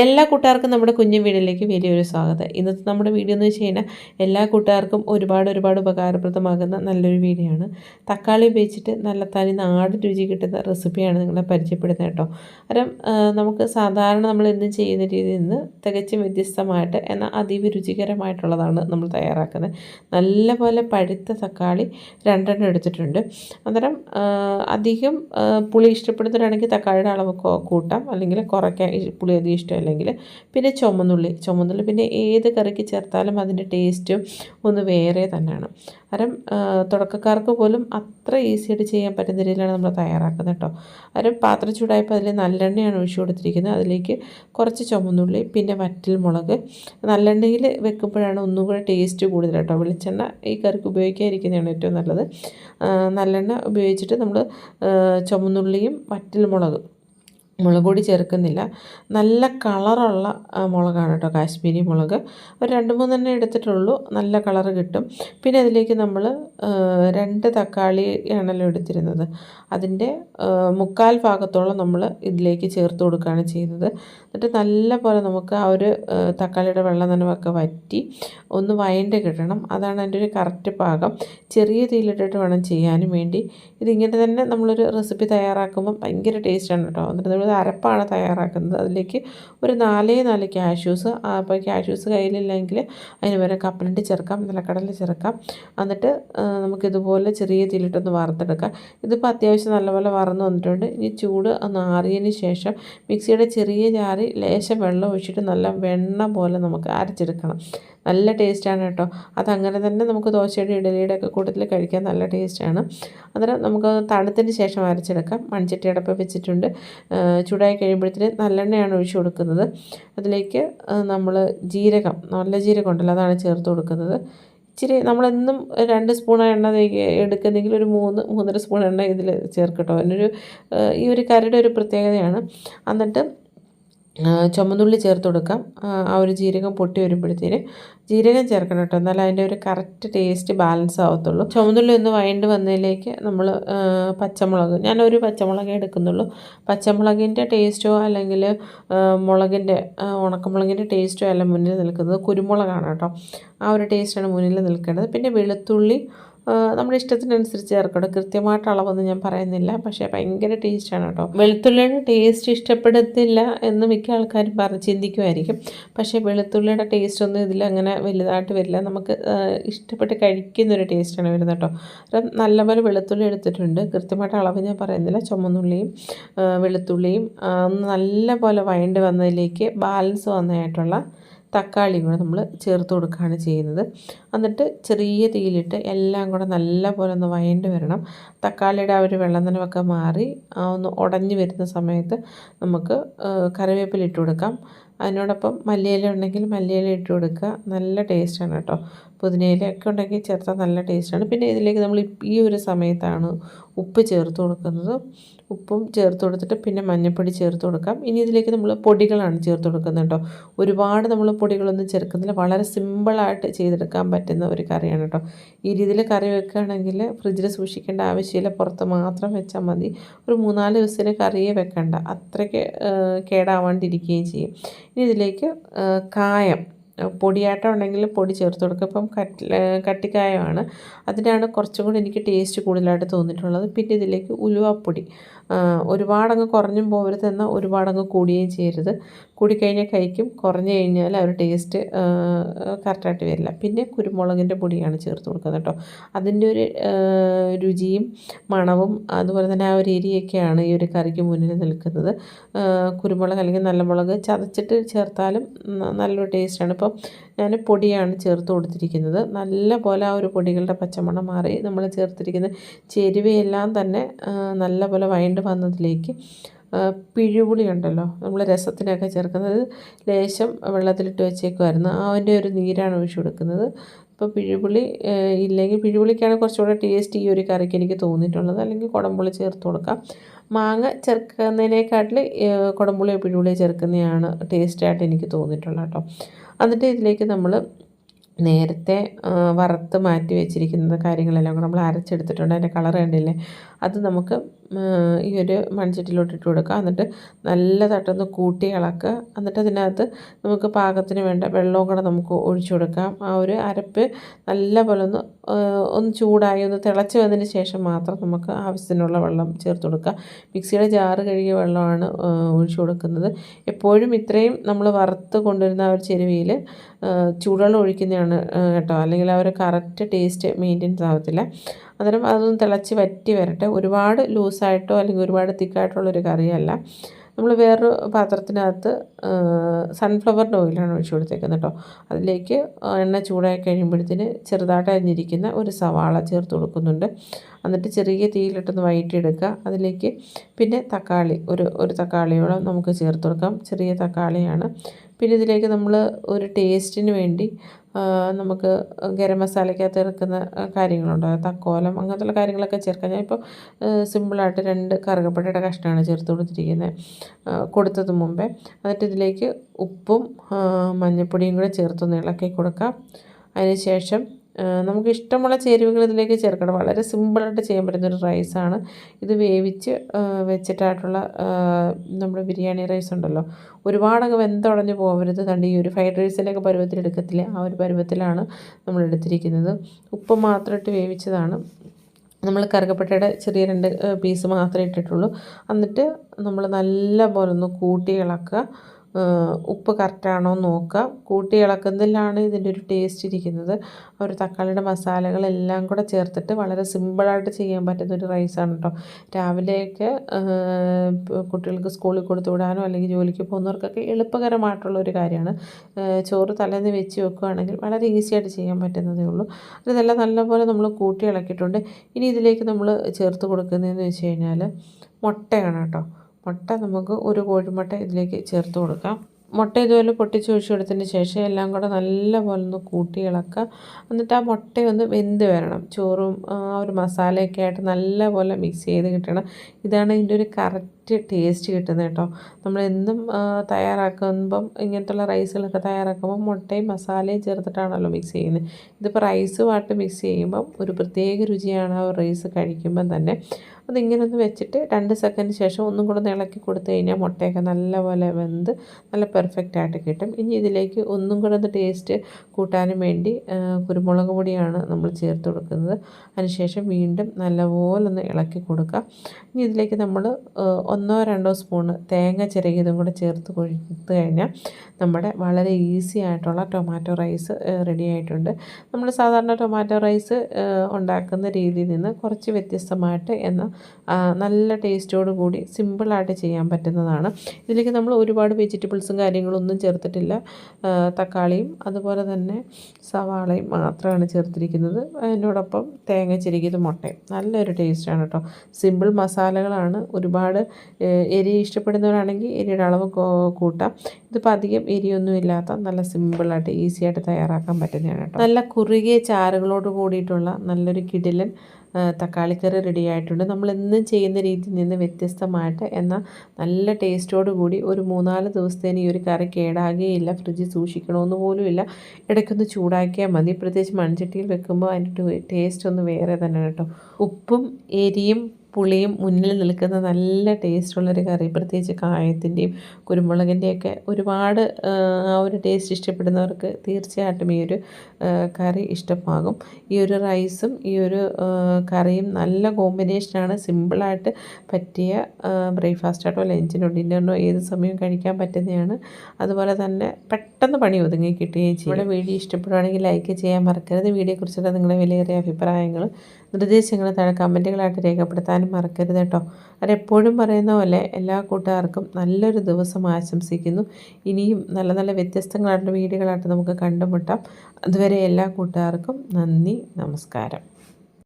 എല്ലാ കൂട്ടുകാർക്കും നമ്മുടെ കുഞ്ഞു വീടിലേക്ക് വലിയൊരു സ്വാഗതം. ഇന്നത്തെ നമ്മുടെ വീഡിയോ എന്ന് വെച്ച് കഴിഞ്ഞാൽ എല്ലാ കൂട്ടുകാർക്കും ഒരുപാട് ഒരുപാട് ഉപകാരപ്രദമാകുന്ന നല്ലൊരു വീഡിയോ ആണ്. തക്കാളി ഉപയോഗിച്ചിട്ട് നല്ല തനി നാട് രുചി കിട്ടുന്ന റെസിപ്പിയാണ് നിങ്ങളെ പരിചയപ്പെടുന്നത് കേട്ടോ. കാരണം നമുക്ക് സാധാരണ നമ്മൾ എന്നും ചെയ്യുന്ന രീതിയിൽ നിന്ന് തികച്ചും വ്യത്യസ്തമായിട്ട് എന്നാൽ അതീവ രുചികരമായിട്ടുള്ളതാണ് നമ്മൾ തയ്യാറാക്കുന്നത്. നല്ലപോലെ പഴുത്ത തക്കാളി രണ്ടെണ്ണം എടുത്തിട്ടുണ്ട്. അന്നേരം അധികം പുളി ഇഷ്ടപ്പെടുന്നവരാണെങ്കിൽ തക്കാളിയുടെ അളവ് കൂട്ടാം. അല്ലെങ്കിൽ കുറയ്ക്കാൻ പുളി അധികം ഇഷ്ടമല്ലെങ്കിൽ പിന്നെ ചുമന്നുള്ളി ചുമന്നുള്ളി പിന്നെ ഏത് കറിക്ക് ചേർത്താലും അതിന്റെ ടേസ്റ്റും ഒന്ന് വേറെ തന്നെയാണ്. കാരണം തുടക്കക്കാർക്ക് പോലും അത്ര ഈസിയായിട്ട് ചെയ്യാൻ പറ്റുന്ന രീതിയിലാണ് നമ്മൾ തയ്യാറാക്കുന്നത് കേട്ടോ. അരം പാത്രം ചൂടായപ്പോൾ അതിൽ നല്ലെണ്ണയാണ് ഒഴിച്ചു കൊടുത്തിരിക്കുന്നത്. അതിലേക്ക് കുറച്ച് ചുമന്നുള്ളി പിന്നെ വറ്റൽ മുളക്. നല്ലെണ്ണയിൽ വെക്കുമ്പോഴാണ് ഒന്നും കൂടെ ടേസ്റ്റ് കൂടുതൽ കേട്ടോ. വെളിച്ചെണ്ണ ഈ കറിക്ക് ഉപയോഗിക്കാതിരിക്കുന്നതാണ് ഏറ്റവും നല്ലത്. നല്ലെണ്ണ ഉപയോഗിച്ചിട്ട് നമ്മൾ ചുമന്നുള്ളിയും വറ്റൽ മുളകും മുളക് പൊടി ചേർക്കുന്നില്ല. നല്ല കളറുള്ള മുളകാണ് കേട്ടോ കാശ്മീരി മുളക്. ഒരു രണ്ട് മൂന്നെണ്ണം എടുത്തിട്ടുള്ളൂ. നല്ല കളറ് കിട്ടും. പിന്നെ അതിലേക്ക് നമ്മൾ രണ്ട് തക്കാളി ആണല്ലോ എടുത്തിരുന്നത്. അതിന്റെ മുക്കാൽ ഭാഗത്തോളം നമ്മൾ ഇതിലേക്ക് ചേർത്ത് കൊടുക്കുകയാണ് ചെയ്യുന്നത്. എന്നിട്ട് നല്ല പോലെ നമുക്ക് ആ ഒരു തക്കാളിയുടെ വെള്ളം നനവൊക്കെ വറ്റി ഒന്ന് വയന്റെ കിട്ടണം. അതാണ് അതിന്റെ ഒരു കറക്റ്റ് പാകം. ചെറിയ തീയിലിട്ടിട്ട് വേണം ചെയ്യാനും വേണ്ടി. ഇതിങ്ങനെ തന്നെ നമ്മളൊരു റെസിപ്പി തയ്യാറാക്കുമ്പോൾ ഭയങ്കര ടേസ്റ്റാണ് കേട്ടോ. എന്നിട്ട് നമ്മൾ അരപ്പാണ് തയ്യാറാക്കുന്നത്. അതിലേക്ക് ഒരു നാലേ നാല് ക്യാഷ്യൂസ് അപ്പോൾ ക്യാഷ്യൂസ് കയ്യിലില്ലെങ്കിൽ അതിന് വരെ കപ്പലണ്ടി ചേർക്കാം നിലക്കടല ചേർക്കാം. എന്നിട്ട് നമുക്കിതുപോലെ ചെറിയ തീലിട്ടൊന്ന് വറുത്തെടുക്കാം. ഇതിപ്പോൾ അത്യാവശ്യം നല്ലപോലെ വറന്ന് വന്നിട്ടുണ്ട്. ഇനി ചൂട് ഒന്ന് ആറിയതിന് ശേഷം മിക്സിയുടെ ചെറിയ ജാറി ലേശം വെള്ളം ഒഴിച്ചിട്ട് നല്ല വെണ്ണ പോലെ നമുക്ക് അരച്ചെടുക്കണം. നല്ല ടേസ്റ്റാണ് കേട്ടോ. അതങ്ങനെ തന്നെ നമുക്ക് ദോശയുടെ ഇഡലിയുടെ ഒക്കെ കൂട്ടത്തിൽ കഴിക്കാൻ നല്ല ടേസ്റ്റാണ്. അന്നേരം നമുക്ക് തണുത്തിന് ശേഷം അരച്ചെടുക്കാം. മൺചട്ടി അടപ്പ് വെച്ചിട്ടുണ്ട്. ചൂടായി കഴിയുമ്പോഴത്തേന് നല്ലെണ്ണയാണ് ഒഴിച്ചു കൊടുക്കുന്നത്. അതിലേക്ക് നമ്മൾ ജീരകം നല്ല ജീരകം ഉണ്ടല്ലോ അതാണ് ചേർത്ത് കൊടുക്കുന്നത്. ഇച്ചിരി നമ്മളെന്നും രണ്ട് സ്പൂൺ എണ്ണ എടുക്കുന്നെങ്കിൽ ഒരു മൂന്ന് മൂന്നര സ്പൂൺ എണ്ണ ഇതിൽ ചേർക്കട്ടോ. അതിനൊരു ഈ ഒരു കറിയുടെ ഒരു പ്രത്യേകതയാണ്. എന്നിട്ട് ചുമന്നുള്ളി ചേർത്ത് കൊടുക്കാം. ആ, ഒരു ജീരകം പൊട്ടി വരുമ്പോഴത്തേന് ജീരകം ചേർക്കണം കേട്ടോ. എന്നാൽ അതിന്റെ ഒരു കറക്റ്റ് ടേസ്റ്റ് ബാലൻസ് ആവത്തുള്ളൂ. ചുമന്നുള്ളി ഒന്ന് വഴണ്ട് വന്നതിലേക്ക് നമ്മൾ പച്ചമുളക് ഞാനൊരു പച്ചമുളകേ എടുക്കുന്നുള്ളൂ. പച്ചമുളകിന്റെ ടേസ്റ്റോ അല്ലെങ്കിൽ മുളകിന്റെ ഉണക്കമുളകിന്റെ ടേസ്റ്റോ അല്ല മുന്നിൽ നിൽക്കുന്നത് കുരുമുളകാണ് കേട്ടോ. ആ ഒരു ടേസ്റ്റാണ് മുന്നിൽ നിൽക്കേണ്ടത്. പിന്നെ വെളുത്തുള്ളി നമ്മുടെ ഇഷ്ടത്തിനനുസരിച്ച് ചേർക്കണം. കൃത്യമായിട്ട് അളവൊന്നും ഞാൻ പറയുന്നില്ല. പക്ഷേ ഭയങ്കര ടേസ്റ്റാണ് കേട്ടോ. വെളുത്തുള്ളിയുടെ ടേസ്റ്റ് ഇഷ്ടപ്പെടത്തില്ല എന്ന് മിക്ക ആൾക്കാരും പറഞ്ഞ് ചിന്തിക്കുമായിരിക്കും. പക്ഷേ വെളുത്തുള്ളിയുടെ ടേസ്റ്റ് ഒന്നും ഇതിൽ അങ്ങനെ വലുതായിട്ട് വരില്ല. നമുക്ക് ഇഷ്ടപ്പെട്ട് കഴിക്കുന്ന ഒരു ടേസ്റ്റാണ് വരുന്നത് കേട്ടോ. അപ്പം നല്ലപോലെ വെളുത്തുള്ളി എടുത്തിട്ടുണ്ട്. കൃത്യമായിട്ട് അളവ് ഞാൻ പറയുന്നില്ല. ചുമന്നുള്ളിയും വെളുത്തുള്ളിയും നല്ലപോലെ വഴണ്ട് വന്നതിലേക്ക് ബാലൻസ് വന്നതായിട്ടുള്ള തക്കാളിയും കൂടെ നമ്മൾ ചേർത്ത് കൊടുക്കുകയാണ് ചെയ്യുന്നത്. എന്നിട്ട് ചെറിയ തീയിലിട്ട് എല്ലാം കൂടെ നല്ലപോലെ ഒന്ന് വയണ്ട് വരണം. തക്കാളിയുടെ ആ ഒരു വെള്ളം നനവൊക്കെ മാറി ഒന്ന് ഉടഞ്ഞു വരുന്ന സമയത്ത് നമുക്ക് കറിവേപ്പില ഇട്ട് കൊടുക്കാം. അതിനോടൊപ്പം മല്ലിയില ഉണ്ടെങ്കിൽ മല്ലിയില ഇട്ട് കൊടുക്കുക. നല്ല ടേസ്റ്റാണ് കേട്ടോ. പുതിനയിലയൊക്കെ ഉണ്ടെങ്കിൽ ചേർത്താൽ നല്ല ടേസ്റ്റാണ് പിന്നെ ഇതിലേക്ക് നമ്മൾ ഈ ഒരു സമയത്താണ് ഉപ്പ് ചേർത്ത് കൊടുക്കുന്നത്. ഉപ്പും ചേർത്ത് കൊടുത്തിട്ട് പിന്നെ മഞ്ഞൾപ്പൊടി ചേർത്ത് കൊടുക്കാം. ഇനി ഇതിലേക്ക് നമ്മൾ പൊടികളാണ് ചേർത്ത് കൊടുക്കുന്നത് കേട്ടോ. ഒരുപാട് നമ്മൾ പൊടികളൊന്നും ചേർക്കുന്നില്ല. വളരെ സിമ്പിളായിട്ട് ചെയ്തെടുക്കാൻ പറ്റുന്ന ഒരു കറിയാണ് കേട്ടോ. ഈ രീതിയിൽ കറി വെക്കുകയാണെങ്കിൽ ഫ്രിഡ്ജിൽ സൂക്ഷിക്കേണ്ട ആവശ്യമില്ല. പുറത്ത് മാത്രം വെച്ചാൽ മതി. ഒരു മൂന്നാൽ ദിവസത്തിന് കറിയെ വെക്കണ്ട. അത്രയ്ക്ക് കേടാവാണ്ടിരിക്കുകയും ചെയ്യും. ഇനി ഇതിലേക്ക് കായം. പൊടിയാട്ടം ഉണ്ടെങ്കിൽ പൊടി ചേർത്ത് കൊടുക്കുക. ഇപ്പം കട്ടി കട്ടിക്കായമാണ്. അതിനാണ് കുറച്ചും കൂടി എനിക്ക് ടേസ്റ്റ് കൂടുതലായിട്ട് തോന്നിയിട്ടുള്ളത്. പിന്നെ ഇതിലേക്ക് ഉലുവാപ്പൊടി. ഒരുപാടങ്ങ് കുറഞ്ഞും പോകരുത് എന്നാൽ ഒരുപാടങ്ങ് കൂടിയും ചെയ്യരുത്. കൂടിക്കഴിഞ്ഞാൽ കഴിക്കും. കുറഞ്ഞു കഴിഞ്ഞാൽ ആ ഒരു ടേസ്റ്റ് കറക്റ്റായിട്ട് വരില്ല. പിന്നെ കുരുമുളകിന്റെ പൊടിയാണ് ചേർത്ത് കൊടുക്കുന്നത് കേട്ടോ. അതിന്റെ ഒരു രുചിയും മണവും അതുപോലെ തന്നെ ആ ഒരു എരിയൊക്കെയാണ് ഈ ഒരു കറിക്ക് മുന്നിൽ നിൽക്കുന്നത്. കുരുമുളക് അല്ലെങ്കിൽ നല്ല മുളക് ചതച്ചിട്ട് ചേർത്താലും നല്ലൊരു ടേസ്റ്റാണ് ഇപ്പം ഞാൻ പൊടിയാണ് ചേർത്ത് കൊടുത്തിരിക്കുന്നത്. നല്ല പോലെ ആ ഒരു പൊടികളുടെ പച്ചമണം മാറി നമ്മൾ ചേർത്തിരിക്കുന്ന ചേരുവയെല്ലാം തന്നെ നല്ല പോലെ വൈണ്ട് വന്നതിലേക്ക് പിഴുപുളി ഉണ്ടല്ലോ നമ്മൾ രസത്തിനൊക്കെ ചേർക്കുന്നത് ലേശം വെള്ളത്തിലിട്ട് വെച്ചേക്കുമായിരുന്നു അതിന്റെ ഒരു നീരാണ് ഒഴിച്ചു കൊടുക്കുന്നത്. ഇപ്പോൾ പിഴിപുളി ഇല്ലെങ്കിൽ പിഴിപുളിക്കാണ് കുറച്ചുകൂടെ ടേസ്റ്റ് ഈ ഒരു കറിക്ക് എനിക്ക് തോന്നിയിട്ടുള്ളത്. അല്ലെങ്കിൽ കുടംപുളി ചേർത്ത് കൊടുക്കാം. മാങ്ങ ചേർക്കുന്നതിനേക്കാട്ടിൽ കുടംപുളിയോ പിഴിപുളിയോ ചേർക്കുന്നതാണ് ടേസ്റ്റായിട്ട് എനിക്ക് തോന്നിയിട്ടുള്ളത് കേട്ടോ. എന്നിട്ട് ഇതിലേക്ക് നമ്മൾ നേരത്തെ വറുത്ത് മാറ്റി വെച്ചിരിക്കുന്ന കാര്യങ്ങളെല്ലാം കൂടെ നമ്മൾ അരച്ചെടുത്തിട്ടുണ്ട്. അതിന്റെ കളർ കണ്ടില്ലേ? അത് നമുക്ക് ഈ ഒരു മൺചട്ടിയിലോട്ട് ഇട്ട് കൊടുക്കുക. എന്നിട്ട് നല്ല നല്ലതായിട്ടൊന്ന് കൂട്ടി ഇളക്കുക. എന്നിട്ട് അതിനകത്ത് നമുക്ക് പാകത്തിന് വേണ്ട വെള്ളവും കൂടെ നമുക്ക് ഒഴിച്ചു കൊടുക്കാം. ആ ഒരു അരപ്പ് നല്ല പോലെ ഒന്ന് ഒന്ന് ചൂടായി ഒന്ന് തിളച്ച് വന്നതിന് ശേഷം മാത്രം നമുക്ക് ആവശ്യത്തിനുള്ള വെള്ളം ചേർത്ത് കൊടുക്കുക. മിക്സിയുടെ ജാറ് കഴുകിയ വെള്ളമാണ് ഒഴിച്ചു കൊടുക്കുന്നത്. എപ്പോഴും ഇത്രയും നമ്മൾ വറുത്ത് കൊണ്ടുവരുന്ന ആ ഒരു ചെരുവിയിൽ ചൂടുവെള്ളം ഒഴിക്കുന്നതാണ് കേട്ടോ. അല്ലെങ്കിൽ ആ ഒരു കറക്റ്റ് ടേസ്റ്റ് മെയിന്റെയിൻസ് ആകത്തില്ല അന്നേരം അതൊന്ന് തിളച്ച് വറ്റി വരട്ടെ. ഒരുപാട് ലൂസായിട്ടോ അല്ലെങ്കിൽ ഒരുപാട് തിക്കായിട്ടുള്ളൊരു കറിയല്ല. നമ്മൾ വേറൊരു പാത്രത്തിനകത്ത് സൺഫ്ലവറിന്റെ ഓയിലാണ് ഒഴിച്ചു കൊടുത്തേക്കുന്നത് കേട്ടോ അതിലേക്ക് എണ്ണ ചൂടായി കഴിയുമ്പോഴത്തേന് ചെറുതായിട്ട് അരിഞ്ഞിരിക്കുന്ന ഒരു സവാള ചേർത്ത് കൊടുക്കുന്നുണ്ട്. എന്നിട്ട് ചെറിയ തീയിലിട്ടൊന്ന് വഴറ്റിയെടുക്കുക അതിലേക്ക് പിന്നെ തക്കാളി ഒരു ഒരു തക്കാളിയോളം നമുക്ക് ചേർത്ത് കൊടുക്കാം. ചെറിയ തക്കാളിയാണ്. പിന്നെ ഇതിലേക്ക് നമ്മൾ ഒരു ടേസ്റ്റിന് വേണ്ടി നമുക്ക് ഗരം മസാലയ്ക്കകത്ത് ഇറക്കുന്ന കാര്യങ്ങളുണ്ട്. തക്കോലം അങ്ങനത്തുള്ള കാര്യങ്ങളൊക്കെ ചേർക്കാം. ഞാനിപ്പോൾ സിമ്പിളായിട്ട് രണ്ട് കറുകപ്പട്ടയുടെ കഷ്ണമാണ് ചേർത്ത് കൊടുത്തിരിക്കുന്നത് കൊടുത്തത് മുമ്പേ. എന്നിട്ട് ഇതിലേക്ക് ഉപ്പും മഞ്ഞൾപ്പൊടിയും കൂടെ ചേർത്തൊന്ന് ഇളക്കി കൊടുക്കാം. അതിന് ശേഷം നമുക്ക് ഇഷ്ടമുള്ള ചേരുവകൾ ഇതിലേക്ക് ചേർക്കണം. വളരെ സിമ്പിളായിട്ട് ചെയ്യാൻ പറ്റുന്ന ഒരു റൈസാണ്. ഇത് വേവിച്ച് വെച്ചിട്ടായിട്ടുള്ള നമ്മുടെ ബിരിയാണി റൈസ് ഉണ്ടല്ലോ. ഒരുപാടങ്ങ് വെന്തുടഞ്ഞ് പോകരുത് തണ്ട് ഈ ഒരു ഫ്രൈഡ് റൈസിന്റെയൊക്കെ പരുവത്തിൽ എടുക്കത്തില്ല? ആ ഒരു പരുവത്തിലാണ് നമ്മൾ എടുത്തിരിക്കുന്നത്. ഉപ്പ് മാത്രം ഇട്ട് വേവിച്ചതാണ്. നമ്മൾ കറുകപ്പട്ടയുടെ ചെറിയ രണ്ട് പീസ് മാത്രമേ ഇട്ടിട്ടുള്ളൂ. എന്നിട്ട് നമ്മൾ നല്ല പോലെ ഒന്ന് കൂട്ടി ഇളക്കുക. ഉപ്പ് കറക്റ്റാണോ നോക്കുക. കൂട്ടി ഇളക്കുന്നതിലാണ് ഇതിന്റെ ഒരു ടേസ്റ്റ് ഇരിക്കുന്നത്. ഒരു തക്കാളിയുടെ മസാലകളെല്ലാം കൂടെ ചേർത്തിട്ട് വളരെ സിമ്പിളായിട്ട് ചെയ്യാൻ പറ്റുന്ന ഒരു റൈസാണ് കേട്ടോ രാവിലെയൊക്കെ കുട്ടികൾക്ക് സ്കൂളിൽ കൊടുത്തു വിടാനോ അല്ലെങ്കിൽ ജോലിക്ക് പോകുന്നവർക്കൊക്കെ എളുപ്പകരമായിട്ടുള്ള ഒരു കാര്യമാണ്. ചോറ് തലേന്ന് വെച്ച് വെക്കുകയാണെങ്കിൽ വളരെ ഈസി ആയിട്ട് ചെയ്യാൻ പറ്റുന്നതേ ഉള്ളൂ. ഇതെല്ലാം നല്ലപോലെ നമ്മൾ കൂട്ടി ഇളക്കിയിട്ടുണ്ട്. ഇനി ഇതിലേക്ക് നമ്മൾ ചേർത്ത് കൊടുക്കുന്നതെന്ന് വെച്ച് കഴിഞ്ഞാൽ മുട്ടയാണ് കേട്ടോ മുട്ട നമുക്ക് ഒരു കോഴിമുട്ട ഇതിലേക്ക് ചേർത്ത് കൊടുക്കാം. മുട്ട ഇതുപോലെ പൊട്ടിച്ച് ഒഴിച്ചു കൊടുത്തതിന് ശേഷം എല്ലാം കൂടെ നല്ലപോലെ ഒന്ന് കൂട്ടി ഇളക്കുക. എന്നിട്ട് ആ മുട്ടയൊന്ന് വെന്ത് വരണം. ചോറും ആ ഒരു മസാലയൊക്കെ ആയിട്ട് നല്ലപോലെ മിക്സ് ചെയ്ത് കിട്ടണം. ഇതാണ് ഇതിന്റെ ഒരു കറക്റ്റ് ടേസ്റ്റ് കിട്ടുന്നത് കേട്ടോ. നമ്മൾ എന്നും തയ്യാറാക്കുമ്പം ഇങ്ങനത്തുള്ള റൈസുകളൊക്കെ തയ്യാറാക്കുമ്പോൾ മുട്ടയും മസാലയും ചേർത്തിട്ടാണല്ലോ മിക്സ് ചെയ്യുന്നത്. ഇതിപ്പോൾ റൈസുമായിട്ട് മിക്സ് ചെയ്യുമ്പം ഒരു പ്രത്യേക രുചിയാണ് ആ റൈസ് കഴിക്കുമ്പം തന്നെ. അതിങ്ങനെ ഒന്ന് വെച്ചിട്ട് രണ്ട് സെക്കൻഡ് ശേഷം ഒന്നും കൂടെ ഒന്ന് ഇളക്കി കൊടുത്തു കഴിഞ്ഞാൽ മുട്ടയൊക്കെ നല്ലപോലെ വെന്ത് നല്ല പെർഫെക്റ്റ് ആയിട്ട് കിട്ടും. ഇനി ഇതിലേക്ക് ഒന്നും കൂടെ ഒന്ന് ടേസ്റ്റ് കൂട്ടാനും വേണ്ടി കുരുമുളക് പൊടിയാണ് നമ്മൾ ചേർത്ത് കൊടുക്കുന്നത്. അതിനുശേഷം വീണ്ടും നല്ലപോലെ ഒന്ന് ഇളക്കി കൊടുക്കുക ഇനി ഇതിലേക്ക് നമ്മൾ ഒന്നോ രണ്ടോ സ്പൂൺ തേങ്ങ ചിരകിയതും കൂടെ ചേർത്ത് കൊടുത്തു കഴിഞ്ഞാൽ നമ്മുടെ വളരെ ഈസി ആയിട്ടുള്ള ടൊമാറ്റോ റൈസ് റെഡി ആയിട്ടുണ്ട്. നമ്മൾ സാധാരണ ടൊമാറ്റോ റൈസ് ഉണ്ടാക്കുന്ന രീതിയിൽ നിന്ന് കുറച്ച് വ്യത്യസ്തമായിട്ട് എന്ന നല്ല ടേസ്റ്റോട് കൂടി സിമ്പിളായിട്ട് ചെയ്യാൻ പറ്റുന്നതാണ്. ഇതിലേക്ക് നമ്മൾ ഒരുപാട് വെജിറ്റബിൾസും കാര്യങ്ങളൊന്നും ചേർത്തിട്ടില്ല. തക്കാളിയും അതുപോലെ തന്നെ സവാളയും മാത്രമാണ് ചേർത്തിരിക്കുന്നത്. അതിനോടൊപ്പം തേങ്ങ ചിരകിയത് മുട്ടയും. നല്ലൊരു ടേസ്റ്റാണ് കേട്ടോ. സിമ്പിൾ മസാലകളാണ് ഒരുപാട് എരി ഇഷ്ടപ്പെടുന്നവരാണെങ്കിൽ എരിയുടെ അളവ് കൂട്ടാം. ഇതിപ്പോൾ അധികം എരിയൊന്നും ഇല്ലാത്ത നല്ല സിമ്പിളായിട്ട് ഈസി ആയിട്ട് തയ്യാറാക്കാൻ പറ്റുന്നതാണ് കേട്ടോ. നല്ല കുറുകിയ ചാറുകളോട് കൂടിയിട്ടുള്ള നല്ലൊരു കിടിലൻ തക്കാളിക്കറി റെഡി ആയിട്ടുണ്ട്. നമ്മൾ എന്നും ചെയ്യുന്ന രീതിയിൽ നിന്ന് വ്യത്യസ്തമായിട്ട് എന്നാൽ നല്ല ടേസ്റ്റോട് കൂടി ഒരു മൂന്നാൽ ദിവസത്തേന് ഈ ഒരു കറി കേടാകുകയില്ല ഫ്രിഡ്ജിൽ സൂക്ഷിക്കണമെന്ന് പോലും ഇല്ല. ഇടയ്ക്കൊന്ന് ചൂടാക്കിയാൽ മതി. പ്രത്യേകിച്ച് മൺചട്ടിയിൽ വെക്കുമ്പോൾ അതിന്റെ ടേസ്റ്റ് ഒന്ന് വേറെ തന്നെ കേട്ടോ. ഉപ്പും എരിയും പുളിയും മുന്നിൽ നിൽക്കുന്ന നല്ല ടേസ്റ്റുള്ളൊരു കറി പ്രത്യേകിച്ച് കായത്തിന്റെയും കുരുമുളകിന്റെയൊക്കെ ഒരുപാട് ആ ഒരു ടേസ്റ്റ് ഇഷ്ടപ്പെടുന്നവർക്ക് തീർച്ചയായിട്ടും ഈ ഒരു കറി ഇഷ്ടമാകും. ഈ ഒരു റൈസും ഈ ഒരു കറിയും നല്ല കോമ്പിനേഷനാണ് സിമ്പിളായിട്ട് പറ്റിയ ബ്രേക്ക്ഫാസ്റ്റായിട്ടോ ലഞ്ചിനോ ഡിന്നറിനോ ഏത് സമയവും കഴിക്കാൻ പറ്റുന്നതാണ്. അതുപോലെ തന്നെ പെട്ടെന്ന് പണി ഒതുങ്ങി കിട്ടുകയും ചെയ്യും. നമ്മുടെ വീഡിയോ ഇഷ്ടപ്പെടുവാണെങ്കിൽ ലൈക്ക് ചെയ്യാൻ മറക്കരുത്. വീഡിയോയെക്കുറിച്ചുള്ള നിങ്ങളുടെ വിലയേറിയ അഭിപ്രായങ്ങൾ നിർദ്ദേശങ്ങൾ താഴെ കമന്റുകളായിട്ട് രേഖപ്പെടുത്താനും മറക്കരുത് കേട്ടോ. എപ്പോഴും പറയുന്ന പോലെ എല്ലാ കൂട്ടുകാർക്കും നല്ലൊരു ദിവസം ആശംസിക്കുന്നു. ഇനിയും നല്ല നല്ല വ്യത്യസ്തങ്ങളായിട്ടുള്ള വീഡിയോകളായിട്ട് നമുക്ക് കണ്ടുമുട്ടാം. അതുവരെ എല്ലാ കൂട്ടുകാർക്കും നന്ദി നമസ്കാരം.